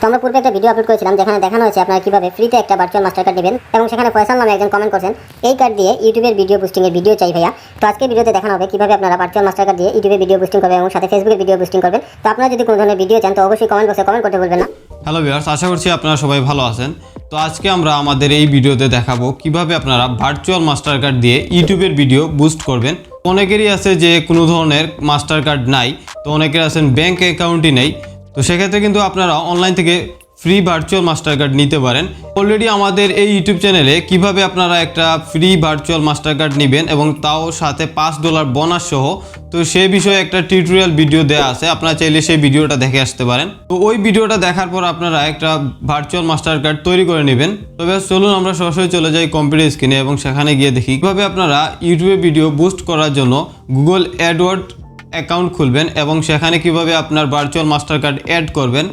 তো আমরা পূর্বে একটা ভিডিও আপলোড করেছিলাম যেখানে দেখানো হয়েছে আপনারা কীভাবে ফ্রিতে একটা ভার্চুয়াল মাস্টার কার্ড নেবেন এবং সেখানে ফয়সাল নামে একজন কমেন্ট করছেন, এই কার্ড দিয়ে ইউটিউবের ভিডিও বুস্টিং এর ভিডিও চাই ভাইয়া। তো আজকে ভিডিওতে দেখানো হবে কীভাবে আপনারা ভার্চুয়াল মাস্টার কার্ড দিয়ে ইউটিউবে ভিডিও বুস্টিং করবেন এবং সাথে ফেসবুকে ভিডিও বুস্টিং করবেন। তো আপনারা যদি কোনো ধরনের ভিডিও চান, তো অবশ্যই কমেন্ট বক্সে কমেন্ট করতে বলবেন না। হ্যালো ভিউয়ার্স আশা করছি আপনারা সবাই ভালো আছেন। তো আজকে আমরা আমাদের এই ভিডিওতে দেখাবো কীভাবে আপনারা ভার্চুয়াল মাস্টার কার্ড দিয়ে ইউটিউবের ভিডিও বুস্ট করবেন। অনেকেরই আছে যে কোনো ধরনের মাস্টার কার্ড নাই, তো অনেকের আছেন ব্যাংক অ্যাকাউন্টই নেই। তো সেক্ষেত্রে কিন্তু আপনারা অনলাইন থেকে ফ্রি ভার্চুয়াল মাস্টার কার্ড নিতে পারেন। অলরেডি আমাদের এই ইউটিউব চ্যানেলে কীভাবে আপনারা একটা ফ্রি ভার্চুয়াল মাস্টার কার্ড নেবেন এবং তাও সাথে পাঁচ ডলার বোনাস সহ, তো সেই বিষয়ে একটা টিউটোরিয়াল ভিডিও দেওয়া আছে। আপনারা চাইলে সেই ভিডিওটা দেখে আসতে পারেন। তো ওই ভিডিওটা দেখার পর আপনারা একটা ভার্চুয়াল মাস্টার কার্ড তৈরি করে নেবেন। তবে চলুন আমরা সরাসরি চলে যাই কম্পিউটার স্ক্রিনে এবং সেখানে গিয়ে দেখি কীভাবে আপনারা ইউটিউবে ভিডিও বুস্ট করার জন্য গুগল অ্যাডওয়ার্ড অ্যাকাউন্ট খুলবেন এবং সেখানে কীভাবে আপনার ভার্চুয়াল মাস্টার কার্ড অ্যাড করবেন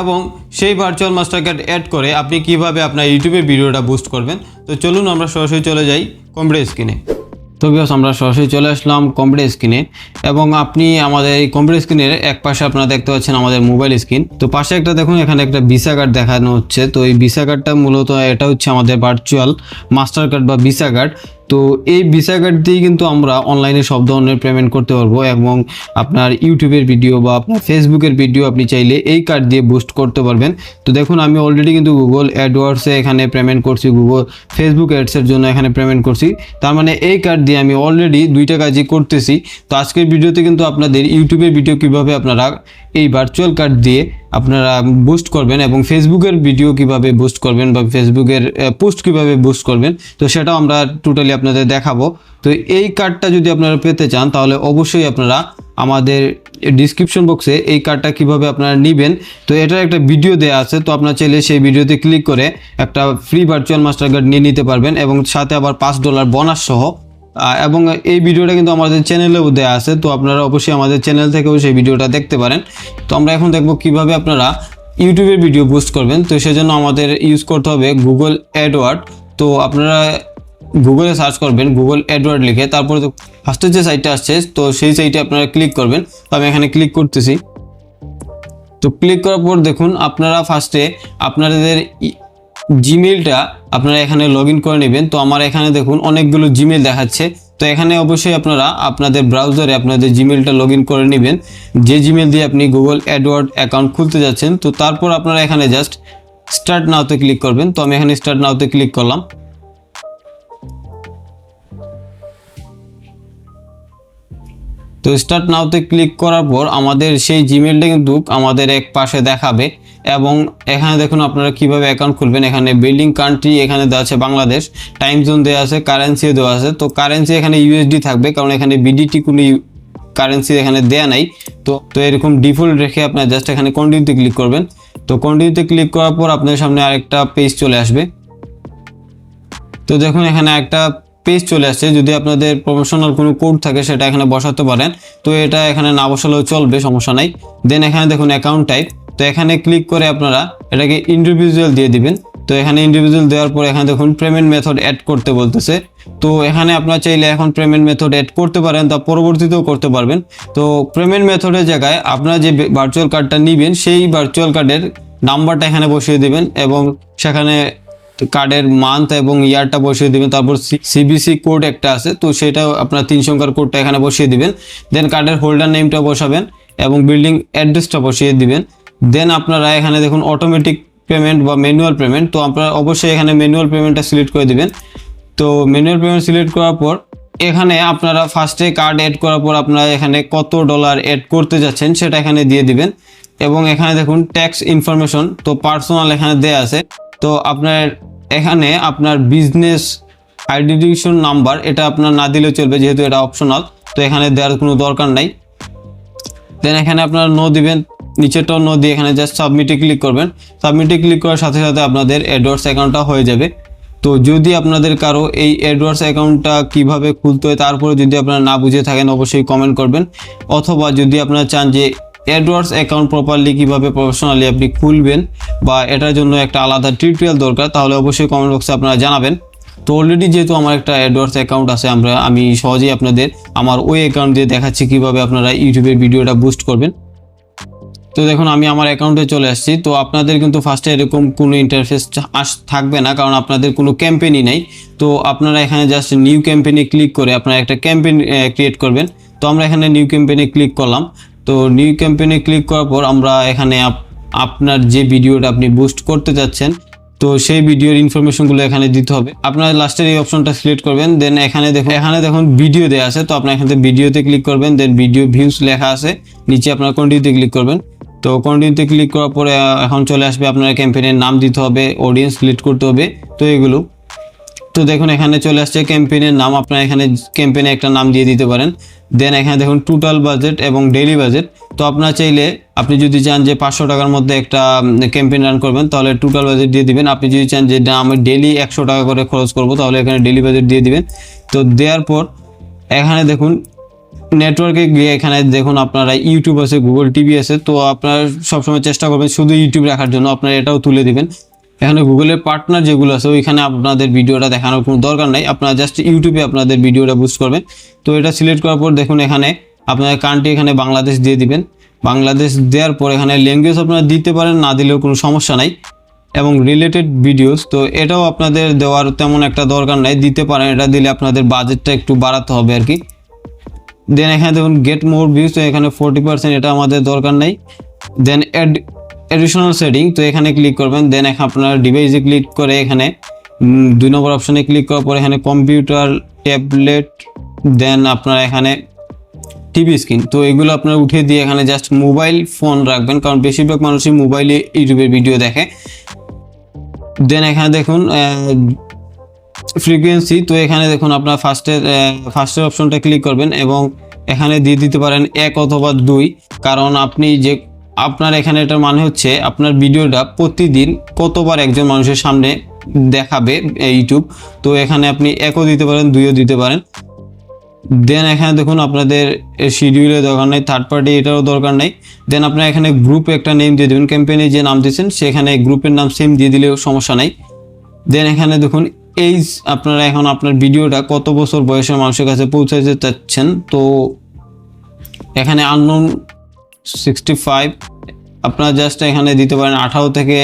এবং সেই ভার্চুয়াল মাস্টার কার্ড অ্যাড করে আপনি কীভাবে আপনার ইউটিউবের ভিডিওটা বুস্ট করবেন। তো চলুন আমরা সরাসরি চলে যাই কম্পিউটার স্ক্রিনে তো বিকজ আমরা সরাসরি চলে আসলাম কম্পিউটার স্ক্রিনে এবং আপনি আমাদের এই কম্পিউটার স্ক্রিনের এক পাশে আপনারা দেখতে পাচ্ছেন আমাদের মোবাইল স্ক্রিন তো পাশে একটা দেখুন, এখানে একটা ভিসা কার্ড দেখানো হচ্ছে। তো এই ভিসা কার্ডটা মূলত এটা হচ্ছে আমাদের ভার্চুয়াল মাস্টার কার্ড বা ভিসা কার্ড তো এই ভিসা কার্ড দিয়ে কিন্তু আমরা অনলাইনে সব ধরনের পেমেন্ট করতে পারব এবং আপনার ইউটিউবের ভিডিও বা আপনার ফেসবুকের ভিডিও আপনি চাইলে এই কার্ড দিয়ে বুস্ট করতে পারবেন। তো দেখুন, আমি অলরেডি কিন্তু গুগল অ্যাডওয়ার্ডসে এখানে পেমেন্ট করছি গুগল ফেসবুক অ্যাডসের জন্য এখানে পেমেন্ট করছি। তার মানে এই কার্ড দিয়ে আমি অলরেডি দুইটা কাজই করতেছি। তো আজকের ভিডিওতে কিন্তু আপনাদের ইউটিউবের ভিডিও কীভাবে আপনারা এই ভার্চুয়াল কার্ড দিয়ে আপনারা বুস্ট করবেন এবং ফেসবুকের ভিডিও কীভাবে বুস্ট করবেন বা ফেসবুকের পোস্ট কীভাবে বুস্ট করবেন, তো সেটাও আমরা টোটালি আপনাদের দেখাবো। তো এই কার্ডটা যদি আপনারা পেতে চান, তাহলে অবশ্যই আপনারা আমাদের ডিসক্রিপশন বক্সে এই কার্ডটা কীভাবে আপনারা নেবেন। তো এটার একটা ভিডিও দেওয়া আছে, তো আপনারা চাইলে সেই ভিডিওতে ক্লিক করে একটা ফ্রি ভার্চুয়াল মাস্টার কার্ড নিয়ে নিতে পারবেন এবং সাথে আবার পাঁচ ডলার বোনাস সহ এবং এই ভিডিওটা কিন্তু আমাদের চ্যানেলেও দেওয়া আছে, তো আপনারা অবশ্যই আমাদের চ্যানেল থেকেও সেই ভিডিওটা দেখতে পারেন। তো আমরা এখন দেখব কীভাবে আপনারা ইউটিউবের ভিডিও বুস্ট করবেন। তো সেজন্য আমাদের ইউজ করতে হবে গুগল অ্যাডওয়ার্ড তো আপনারা গুগলে সার্চ করবেন গুগল অ্যাডওয়ার্ড লিখে, তারপরে তো ফার্স্টের যে সাইটটা আসছে, তো সেই সাইটে আপনারা ক্লিক করবেন। তো আমি এখানে ক্লিক করতেছি। তো ক্লিক করার পর দেখুন, আপনারা ফার্স্টে আপনাদের জিমেলটা আপনারা এখানে লগ করে নেবেন। তো আমার এখানে দেখুন অনেকগুলো জিমেল দেখাচ্ছে। তো এখানে অবশ্যই আপনারা আপনাদের ব্রাউজারে আপনাদের জিমেলটা লগ করে নেবেন। যে জিমেল দিয়ে আপনি গুগল অ্যাডওয়ার্ড অ্যাকাউন্ট খুলতে যাচ্ছেন, তো তারপর আপনারা এখানে জাস্ট স্টার্ট নাওতে ক্লিক করবেন। তো আমি এখানে স্টার্ট নাওতে ক্লিক করলাম। তো স্টার্ট নাওতে ক্লিক করার পর আমাদের সেই জিমেলটা কিন্তু আমাদের এক পাশে দেখাবে। এবং এখানে দেখুন আপনারা কীভাবে অ্যাকাউন্ট খুলবেন। এখানে বিল্ডিং কান্ট্রি এখানে দেওয়া আছে বাংলাদেশ। টাইম জোন দেওয়া আছে কারেন্সিও দেওয়া আছে। তো কারেন্সি এখানে ইউএসডি থাকবে, কারণ এখানে বিডিটি কোনো কারেন্সি এখানে দেয়া নাই। তো তো এরকম ডিফল্ট রেখে আপনার জাস্ট এখানে কন্টিনিউতে ক্লিক করবেন। তো কন্টিনিউতে ক্লিক করার পর আপনার সামনে আরেকটা পেজ চলে আসবে। তো দেখুন এখানে একটা পেজ চলে আসছে। যদি আপনাদের প্রফেশনাল কোনো কোড থাকে, সেটা এখানে বসাতে পারেন। তো এটা এখানে না বসালেও চলবে, সমস্যা নাই। দেন এখানে দেখুন অ্যাকাউন্ট টাইপ তো এখানে ক্লিক করে আপনারা এটাকে ইন্ডিভিজুয়াল দিয়ে দিবেন। তো এখানে ইন্ডিভিজুয়াল দেওয়ার পর এখানে দেখুন পেমেন্ট মেথড অ্যাড করতে বলতেছে। তো এখানে আপনারা চাইলে এখন পেমেন্ট মেথড অ্যাড করতে পারেন তা পরবর্তীতেও করতে পারবেন। তো পেমেন্ট মেথডের জায়গায় আপনারা যে ভার্চুয়াল কার্ডটা নেবেন, সেই ভার্চুয়াল কার্ডের নাম্বারটা এখানে বসিয়ে দিবেন এবং সেখানে কার্ডের মান্থ এবং ইয়ারটা বসিয়ে দিবেন। তারপর সিবিসি কোড একটা আছে, তো সেটাও আপনার তিন সংখ্যার কোডটা এখানে বসিয়ে দিবেন। দেন কার্ডের হোল্ডার নেমটা বসাবেন এবং বিল্ডিং অ্যাড্রেসটা বসিয়ে দিবেন। দেন আপনারা এখানে দেখুন অটোমেটিক পেমেন্ট বা ম্যানুয়াল পেমেন্ট তো আপনারা অবশ্যই এখানে ম্যানুয়াল পেমেন্টটা সিলেক্ট করে দিবেন। তো ম্যানুয়াল পেমেন্ট সিলেক্ট করার পর, এখানে আপনারা ফার্স্টে কার্ড অ্যাড করার পর আপনারা এখানে কত ডলার অ্যাড করতে যাচ্ছেন সেটা এখানে দিয়ে দিবেন। এবং এখানে দেখুন ট্যাক্স ইনফরমেশন তো পার্সোনাল এখানে দেয়া আছে। তো আপনার এখানে আপনার বিজনেস আইডেন্টিফিকেশন নাম্বার এটা আপনার না দিলেও চলবে যেহেতু এটা অপশনাল তো এখানে দেওয়ার কোনো দরকার নাই। দেন এখানে আপনারা নো দিবেন। নিচেরটাও নো দিয়ে এখানে জাস্ট সাবমিটে ক্লিক করবেন। সাবমিটে ক্লিক করার সাথে সাথে আপনাদের অ্যাডওয়ার্স অ্যাকাউন্টটা হয়ে যাবে। তো যদি আপনাদের কারও এই অ্যাডওয়ার্স অ্যাকাউন্টটা কীভাবে খুলতে হয়, তারপরে যদি আপনারা না বুঝে থাকেন, অবশ্যই কমেন্ট করবেন। অথবা যদি আপনারা চান যে অ্যাডওয়ার্স অ্যাকাউন্ট প্রপারলি কীভাবে প্রফেশনালি আপনি খুলবেন বা এটার জন্য একটা আলাদা টিউটোরিয়াল দরকার, তাহলে অবশ্যই কমেন্ট বক্সে আপনারা জানাবেন। তো অলরেডি যেহেতু আমার একটা অ্যাডওয়ার্স অ্যাকাউন্ট আছে, আমরা, আমি সহজেই আপনাদের আমার ওই অ্যাকাউন্ট দিয়ে দেখাচ্ছি কীভাবে আপনারা ইউটিউবের ভিডিওটা বুস্ট করবেন। তো দেখুন, আমি আমার অ্যাকাউন্টে চলে আসছি। তো আপনাদের কিন্তু ফার্স্টে এরকম কোনো ইন্টারফেস আস থাকবে না, কারণ আপনাদের কোনো ক্যাম্পেনই নেই। তো আপনারা এখানে জাস্ট নিউ ক্যাম্পেইনে ক্লিক করে আপনারা একটা ক্যাম্পেন ক্রিয়েট করবেন। তো আমরা এখানে নিউ ক্যাম্পেইনে ক্লিক করলাম। তো নিউ ক্যাম্পেইনে ক্লিক করার পর আমরা এখানে আপ- আপনার যে ভিডিওটা আপনি বুস্ট করতে যাচ্ছেন তো সেই ভিডিওর ইনফরমেশনগুলো এখানে দিতে হবে। আপনার লাস্টের এই অপশনটা সিলেক্ট করবেন দেন এখানে দেখুন এখানে দেখুন ভিডিও দেওয়া আছে। তো আপনার এখান ভিডিওতে ক্লিক করবেন দেন ভিডিও ভিউজ লেখা আছে। নিচে আপনার কন্টিনিউতে ক্লিক করবেন। তো কন্টিনিউতে ক্লিক করার পরে এখন চলে আসবে আপনার ক্যাম্পেইনের নাম দিতে হবে অডিয়েন্স সিলেক্ট করতে হবে, তো এগুলো। তো দেখুন, এখানে চলে আসছে ক্যাম্পেইনের নাম, আপনার এখানে ক্যাম্পেইনে একটা নাম দিয়ে দিতে পারেন। দেন এখানে দেখুন টোটাল বাজেট এবং ডেইলি বাজেট তো আপনার চাইলে, আপনি যদি চান যে পাঁচশো টাকার মধ্যে একটা ক্যাম্পেইন রান করবেন, তাহলে টোটাল বাজেট দিয়ে দিবেন। আপনি যদি চান যে আমি ডেইলি একশো টাকা করে খরচ করব, তাহলে এখানে ডেইলি বাজেট দিয়ে দিবেন। তো দেওয়ার পর, এখানে দেখুন নেটওয়ার্কে গিয়ে এখানে দেখুন আপনারা ইউটিউব আছে গুগল টিভি আছে, তো আপনারা সবসময় চেষ্টা করবেন শুধু ইউটিউব রাখার জন্য, আপনারা এটাও তুলে দিবেন। এখানে গুগলের পার্টনার যেগুলো আছে, ওইখানে আপনাদের ভিডিওটা দেখানোর কোনো দরকার নাই, আপনারা জাস্ট ইউটিউবে আপনাদের ভিডিওটা বুস্ট করবেন। তো এটা সিলেক্ট করার পর দেখুন এখানে আপনাদের কান্ট্রি এখানে বাংলাদেশ দিয়ে দিবেন। বাংলাদেশ দেওয়ার পর এখানে ল্যাঙ্গুয়েজ আপনারা দিতে পারেন, না দিলেও কোনো সমস্যা নাই। এবং রিলেটেড ভিডিওস তো এটাও আপনাদের দেওয়ার তেমন একটা দরকার নাই, দিতে পারেন, এটা দিলে আপনাদের বাজেটটা একটু বাড়াতে হবে আর কি। দেন এখানে দেখুন গেট মোর ভিউজ তো এখানে ফোরটি পার্সেন্ট এটা আমাদের দরকার নেই। দেন অ্যাড এডিশনাল সেটিং তো এখানে ক্লিক করবেন। দেন এখানে আপনার ডিভাইসে ক্লিক করে এখানে দুই নম্বর অপশনে ক্লিক করার পর এখানে কম্পিউটার ট্যাবলেট দেন আপনার এখানে টিভি স্ক্রিন তো এগুলো আপনার উঠিয়ে দিয়ে এখানে জাস্ট মোবাইল ফোন রাখবেন, কারণ বেশিরভাগ মানুষই মোবাইলে ইউটিউবের ভিডিও দেখে। দেন এখানে দেখুন ফ্রিকোয়েন্সি তো এখানে দেখুন আপনার ফার্স্টের ফার্স্টের অপশনটা ক্লিক করবেন এবং এখানে দিয়ে দিতে পারেন এক অথবা দুই। কারণ আপনি যে, আপনার এখানে এটার মানে হচ্ছে আপনার ভিডিওটা প্রতিদিন কতবার একজন মানুষের সামনে দেখাবে ইউটিউব তো এখানে আপনি একও দিতে পারেন, দুইও দিতে পারেন। দেন এখানে দেখুন আপনাদের শিডিউলের দরকার নেই থার্ড পার্টি এটারও দরকার নেই। দেন আপনার এখানে গ্রুপে একটা নেম দিয়ে দেবেন ক্যাম্পেইনে যে নাম দিয়েছেন, সেখানে গ্রুপের নাম সেম দিয়ে দিলেও সমস্যা নাই। দেন এখানে দেখুন এইজ আপনারা এখন আপনার ভিডিওটা কত বছর বয়সের মানুষের কাছে পৌঁছাতে চাচ্ছেন? তো এখানে আননোন সিক্সটি ফাইভ আপনারা জাস্ট এখানে দিতে পারেন আঠারো থেকে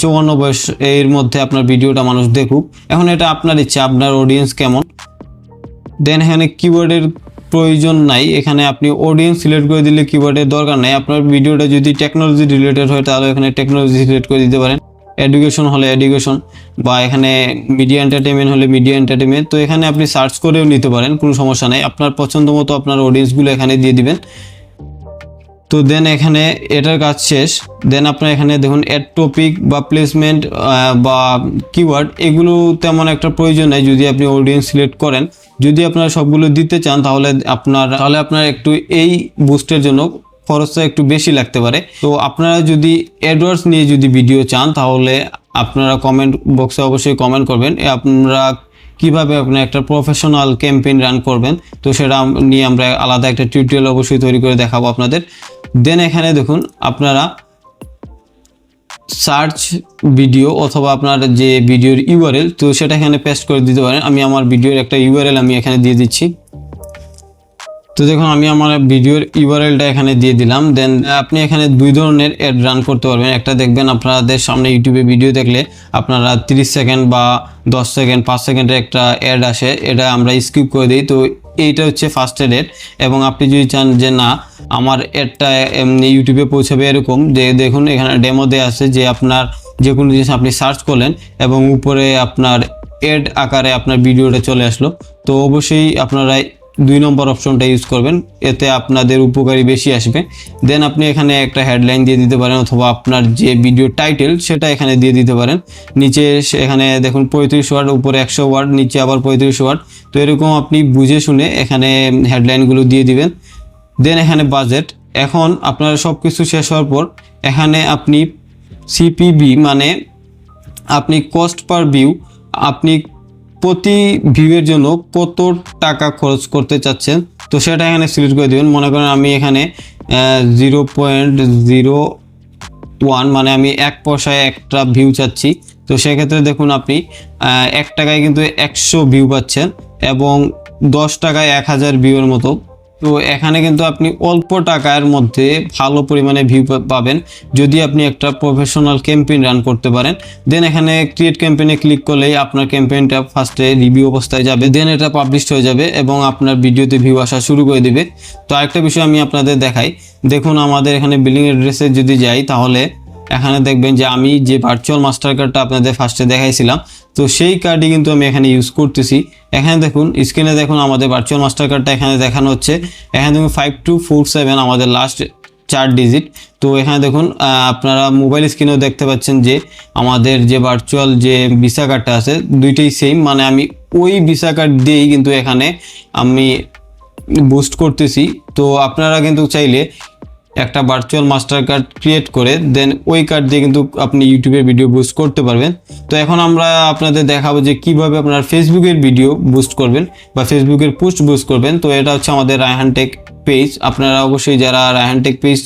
চৌয়ান্ন বয়স এর মধ্যে আপনার ভিডিওটা মানুষ দেখুক। এখন এটা আপনার ইচ্ছা, আপনার অডিয়েন্স কেমন? দেন এখানে কিবোর্ডের প্রয়োজন নাই, এখানে আপনি অডিয়েন্স সিলেক্ট করে দিলে কিবোর্ডের দরকার নাই। আপনার ভিডিওটা যদি টেকনোলজি রিলেটেড হয়, তাহলে এখানে টেকনোলজি সিলেক্ট করে দিতে পারেন। এডুকেশন হলে এডুকেশন বা এখানে মিডিয়া এন্টারটেনমেন্ট হলে মিডিয়া এন্টারটেনমেন্ট তো এখানে আপনি সার্চ করেও নিতে পারেন, কোনো সমস্যা নেই। আপনার পছন্দ মতো আপনার অডিয়েন্সগুলো এখানে দিয়ে দিবেন। তো দেন এখানে এটার কাজ শেষ। দেন আপনার এখানে দেখুন অ্যাড টপিক বা প্লেসমেন্ট বা কিওয়ার্ড এগুলো তেমন একটা প্রয়োজন নেই যদি আপনি অডিয়েন্স সিলেক্ট করেন। যদি আপনারা সবগুলো দিতে চান, তাহলে আপনার তাহলে আপনার একটু এই বুস্টের জন্য খরচটা একটু বেশি লাগতে পারে। তো আপনারা যদি অ্যাডওয়ার্ডস নিয়ে যদি ভিডিও চান, তাহলে আপনারা কমেন্ট বক্সে অবশ্যই কমেন্ট করবেন। আপনারা কীভাবে আপনি একটা প্রফেশনাল ক্যাম্পেইন রান করবেন, তো সেটা নিয়ে আমরা আলাদা একটা টিউটোরিয়াল অবশ্যই তৈরি করে দেখাবো আপনাদের। দেন এখানে দেখুন, আপনারা সার্চ ভিডিও অথবা আপনার যে ভিডিওর ইউআরএল তো সেটা এখানে পেস্ট করে দিতে পারেন। আমি আমার ভিডিওর একটা ইউআরএল আমি এখানে দিয়ে দিচ্ছি। তো দেখুন, আমি আমার ভিডিওর ইউআরএলটা এখানে দিয়ে দিলাম। দেন আপনি এখানে দুই ধরনের অ্যাড রান করতে পারবেন। একটা দেখবেন আপনাদের সামনে ইউটিউবে ভিডিও দেখলে আপনারা 30 সেকেন্ড বা 10 সেকেন্ড পাঁচ সেকেন্ডের একটা অ্যাড আসে। এটা আমরা স্কিপ করে দিই। তো এইটা হচ্ছে ফার্স্ট অ্যাড এবং আপনি যদি চান যে না, আমার অ্যাডটা এমনি ইউটিউবে পৌঁছাবে এরকম, যে দেখুন, এখানে ডেমো দেওয়া আছে যে আপনার যে কোনো জিনিস আপনি সার্চ করলেন এবং উপরে আপনার এড আকারে আপনার ভিডিওটা চলে আসলো। তো অবশ্যই আপনারা দুই নম্বর অপশনটা ইউজ করবেন। এতে আপনাদের উপকারী বেশি আসবে। দেন আপনি এখানে একটা হেডলাইন দিয়ে দিতে পারেন অথবা আপনার যে ভিডিও টাইটেল সেটা এখানে দিয়ে দিতে পারেন। নিচে এখানে দেখুন পঁয়ত্রিশ ওয়ার্ড উপরে একশো ওয়ার্ড নিচে আবার পঁয়ত্রিশ ওয়ার্ড তো এরকম আপনি বুঝে শুনে এখানে হেডলাইনগুলো দিয়ে দিবেন। দেন এখানে বাজেট এখন আপনার সব কিছু শেষ হওয়ার পর এখানে আপনি সিপিবি মানে আপনি কস্ট পার ভিউ আপনি প্রতি ভিউয়ের জন্য কত টাকা খরচ করতে চাচ্ছেন? তো সেটা এখানে সিলেক্ট করে দেবেন। মনে করেন আমি এখানে জিরো পয়েন্ট জিরো ওয়ান মানে আমি এক পয়সায় একটা ভিউ চাচ্ছি। তো সেক্ষেত্রে দেখুন আপনি এক টাকায় কিন্তু একশো ভিউ পাচ্ছেন এবং দশ টাকায় এক হাজার ভিউয়ের মতো। তো এখানে কিন্তু আপনি অল্প টাকার মধ্যে ভালো পরিমাণে ভিউ পাবেন যদি আপনি একটা প্রফেশনাল ক্যাম্পেইন রান করতে পারেন। দেন এখানে ক্রিয়েট ক্যাম্পেইনে ক্লিক করলেই আপনার ক্যাম্পেইনটা ফার্স্টে রিভিউ অবস্থায় যাবে। দেন এটা পাবলিশ হয়ে যাবে এবং আপনার ভিডিওতে ভিউ আসা শুরু করে দিবে। তো আরেকটা বিষয় আমি আপনাদের দেখাই। দেখুন, আমাদের এখানে বিলিং অ্যাড্রেসে যদি যাই, তাহলে এখানে দেখবেন যে আমি যে ভার্চুয়াল মাস্টার কার্ডটা আপনাদের ফার্স্টে দেখাইছিলাম তো সেই কার্ডই কিন্তু আমি এখানে ইউজ করতেছি। এখানে দেখুন স্ক্রিনে দেখুন আমাদের ভার্চুয়াল মাস্টার কার্ডটা এখানে দেখানো হচ্ছে। এখানে দেখুন ফাইভ টু ফোর সেভেন আমাদের লাস্ট চার ডিজিট তো এখানে দেখুন আপনারা মোবাইল স্ক্রিনেও দেখতে পাচ্ছেন যে আমাদের যে ভার্চুয়াল যে ভিসা কার্ডটা আছে, দুইটাই সেম মানে আমি ওই ভিসা কার্ড দিয়েই কিন্তু এখানে আমি বুস্ট করতেছি। তো আপনারা কিন্তু চাইলে একটা ভার্চুয়াল মাস্টার কার্ড ক্রিয়েট করে দেন ওই কার্ড দিয়ে কিন্তু আপনি ইউটিউবে ভিডিও বুস্ট করতে পারবেন। তো এখন আমরা আপনাদের দেখাবো যে কীভাবে আপনার ফেসবুকের ভিডিও বুস্ট করবেন বা ফেসবুকের পোস্ট বুস্ট করবেন। তো এটা হচ্ছে আমাদের রায়হান টেক পেজ আপনারা অবশ্যই যারা রায়হান টেক পেজ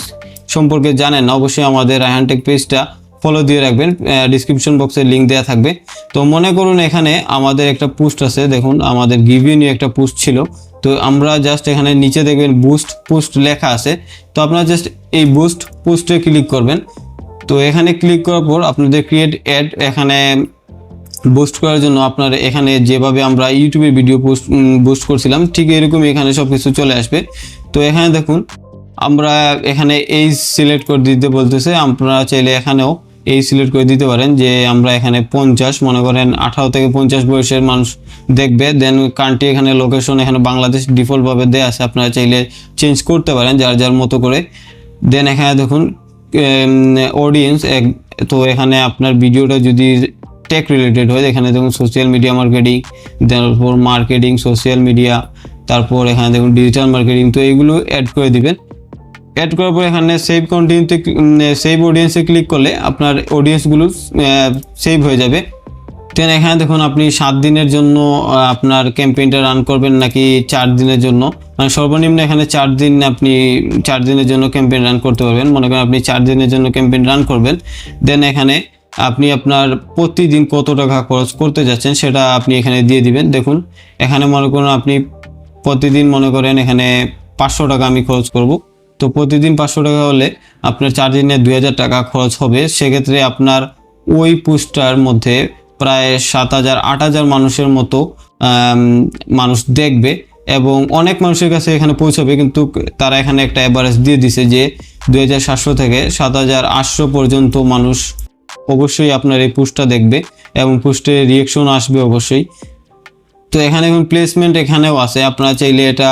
সম্পর্কে জানেন, অবশ্যই আমাদের রায়হান টেক পেজটা ফলো দিয়ে রাখবেন। ডিসক্রিপশন বক্সে লিঙ্ক দেওয়া থাকবে। তো মনে করুন এখানে আমাদের একটা পোস্ট আছে, দেখুন, আমাদের গিভিউ নিয়ে একটা পোস্ট ছিল। তো আমরা জাস্ট এখানে নিচে দেখবেন বুস্ট পোস্ট লেখা আছে। তো আপনারা জাস্ট এই বুস্ট পোস্টে ক্লিক করবেন। তো এখানে ক্লিক করার পর আপনাদের ক্রিয়েট অ্যাড এখানে বুস্ট করার জন্য আপনার এখানে যেভাবে আমরা ইউটিউবে ভিডিও পোস্ট বুস্ট করছিলাম, ঠিক এরকম এখানে সব কিছু চলে আসবে। তো এখানে দেখুন, আমরা এখানে এই সিলেক্ট করে দিতে বলতেছে, আপনারা চাইলে এখানেও এই সিলেক্ট করে দিতে পারেন যে আমরা এখানে পঞ্চাশ, মনে করেন আঠারো থেকে পঞ্চাশ বয়সের মানুষ দেখবে। দেন কান্ট্রি এখানে লোকেশন এখানে বাংলাদেশ ডিফল্টভাবে দেওয়া আছে। আপনারা চাইলে চেঞ্জ করতে পারেন যার যার মতো করে। দেন এখানে দেখুন অডিয়েন্স তো এখানে আপনার ভিডিওটা যদি টেক রিলেটেড হয়, এখানে দেখুন সোশ্যাল মিডিয়া মার্কেটিং তারপর মার্কেটিং সোশ্যাল মিডিয়া তারপর এখানে দেখুন ডিজিটাল মার্কেটিং তো এইগুলো অ্যাড করে দিবেন। অ্যাড করার পর এখানে সেভ কন্টিনিউতে সেভ অডিয়েন্সে ক্লিক করলে আপনার অডিয়েন্সগুলো সেভ হয়ে যাবে। দেন এখানে দেখুন আপনি সাত দিনের জন্য আপনার ক্যাম্পেইনটা রান করবেন নাকি চার দিনের জন্য? মানে সর্বনিম্ন এখানে চার দিন আপনি, চার দিনের জন্য ক্যাম্পেইন রান করতে পারবেন। মনে করেন আপনি চার দিনের জন্য ক্যাম্পেইন রান করবেন। দেন এখানে আপনি আপনার প্রতিদিন কত টাকা খরচ করতে যাচ্ছেন সেটা আপনি এখানে দিয়ে দিবেন। দেখুন, এখানে মনে করুন আপনি প্রতিদিন মনে করেন এখানে পাঁচশো টাকা আমি খরচ করব। তো প্রতিদিন পাঁচশো টাকা হলে আপনার চার দিনে দুই হাজার টাকা খরচ হবে। সেক্ষেত্রে আপনার ওই পোস্টার মধ্যে প্রায় সাত হাজার, আট হাজার মানুষের মতো মানুষ দেখবে এবং অনেক মানুষের কাছে এখানে পৌঁছাবে। কিন্তু তারা এখানে একটা অ্যাভারেজ দিয়ে দিছে যে দুই হাজার সাতশো থেকে সাত হাজার আটশো পর্যন্ত মানুষ অবশ্যই আপনার এই পোস্টটা দেখবে এবং পোস্টে রিয়েকশন আসবে অবশ্যই। তো এখানে এখন প্লেসমেন্ট এখানেও আছে। আপনারা চাইলে এটা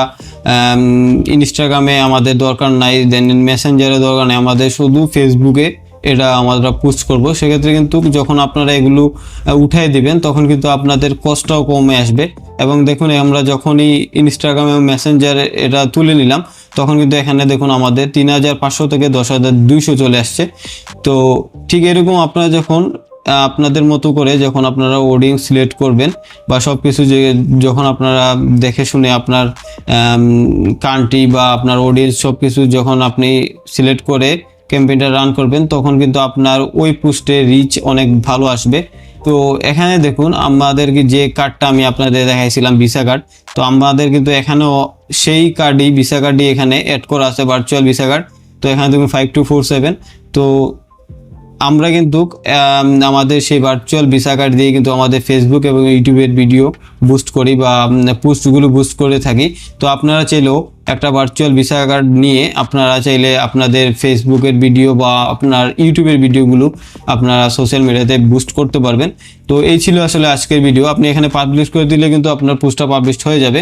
ইনস্টাগ্রামে আমাদের দরকার নাই দেন মেসেঞ্জারে দরকার নেই। আমাদের শুধু ফেসবুকে এটা আমরা পোস্ট করব। সেক্ষেত্রে কিন্তু যখন আপনারা এগুলো উঠাই দিবেন, তখন কিন্তু আপনাদের কষ্টটাও কমে আসবে। এবং দেখুন, আমরা যখনই ইনস্টাগ্রামে মেসেঞ্জারে এটা তুলে নিলাম, তখন কিন্তু এখানে দেখুন আমাদের তিন হাজার পাঁচশো থেকে দশ হাজার দুইশো চলে আসছে। তো ঠিক এরকম আপনারা যখন আপনাদের মতো করে যখন আপনারা অডিয়েন্স সিলেক্ট করবেন বা সব কিছু যে যখন আপনারা দেখে শুনে আপনার কান্ট্রি বা আপনার অডিয়েন্স সব কিছু যখন আপনি সিলেক্ট করে ক্যাম্পেইনটা রান করবেন, তখন কিন্তু আপনার ওই পোস্টে রিচ অনেক ভালো আসবে। তো এখানে দেখুন আমাদেরকে যে কার্ডটা আমি আপনাদের দেখাইছিলাম ভিসা কার্ড তো আমাদের কিন্তু এখানেও সেই কার্ডই ভিসা কার্ডই এখানে অ্যাড করা আছে ভার্চুয়াল ভিসা কার্ড তো এখানে দেখুন ফাইভ টু ফোর সেভেন তো আমরা কিন্তু আমাদের সেই ভার্চুয়াল ভিসা কার্ড দিয়ে কিন্তু আমাদের ফেসবুক এবং ইউটিউবের ভিডিও বুস্ট করি বা পোস্টগুলো বুস্ট করে থাকি। তো আপনারা চাইলেও একটা ভার্চুয়াল ভিসা কার্ড নিয়ে আপনারা চাইলে আপনাদের ফেসবুকের ভিডিও বা আপনার ইউটিউবের ভিডিওগুলো আপনারা সোশ্যাল মিডিয়াতে বুস্ট করতে পারবেন। তো এই ছিল আসলে আজকের ভিডিও আপনি এখানে পাবলিশ করে দিলে কিন্তু আপনার পোস্টটা পাবলিশ হয়ে যাবে।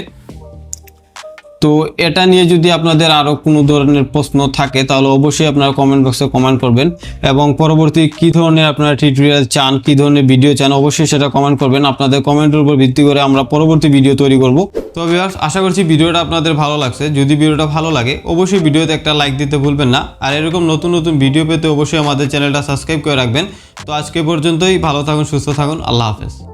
তো এটা নিয়ে যদি আপনাদের আরও কোনো ধরনের প্রশ্ন থাকে তাহলে অবশ্যই আপনারা কমেন্ট বক্সে কমেন্ট করবেন এবং পরবর্তী কী ধরনের আপনারা টিউটোরিয়াল চান কী ধরনের ভিডিও চান অবশ্যই সেটা কমেন্ট করবেন। আপনাদের কমেন্টের উপর ভিত্তি করে আমরা পরবর্তী ভিডিও তৈরি করব। তো viewers, আশা করছি ভিডিওটা আপনাদের ভালো লাগছে। যদি ভিডিওটা ভালো লাগে অবশ্যই ভিডিওতে একটা লাইক দিতে ভুলবেন না। আর এরকম নতুন নতুন ভিডিও পেতে অবশ্যই আমাদের চ্যানেলটা সাবস্ক্রাইব করে রাখবেন। তো আজকে পর্যন্তই ভালো থাকুন সুস্থ থাকুন আল্লাহ হাফেজ।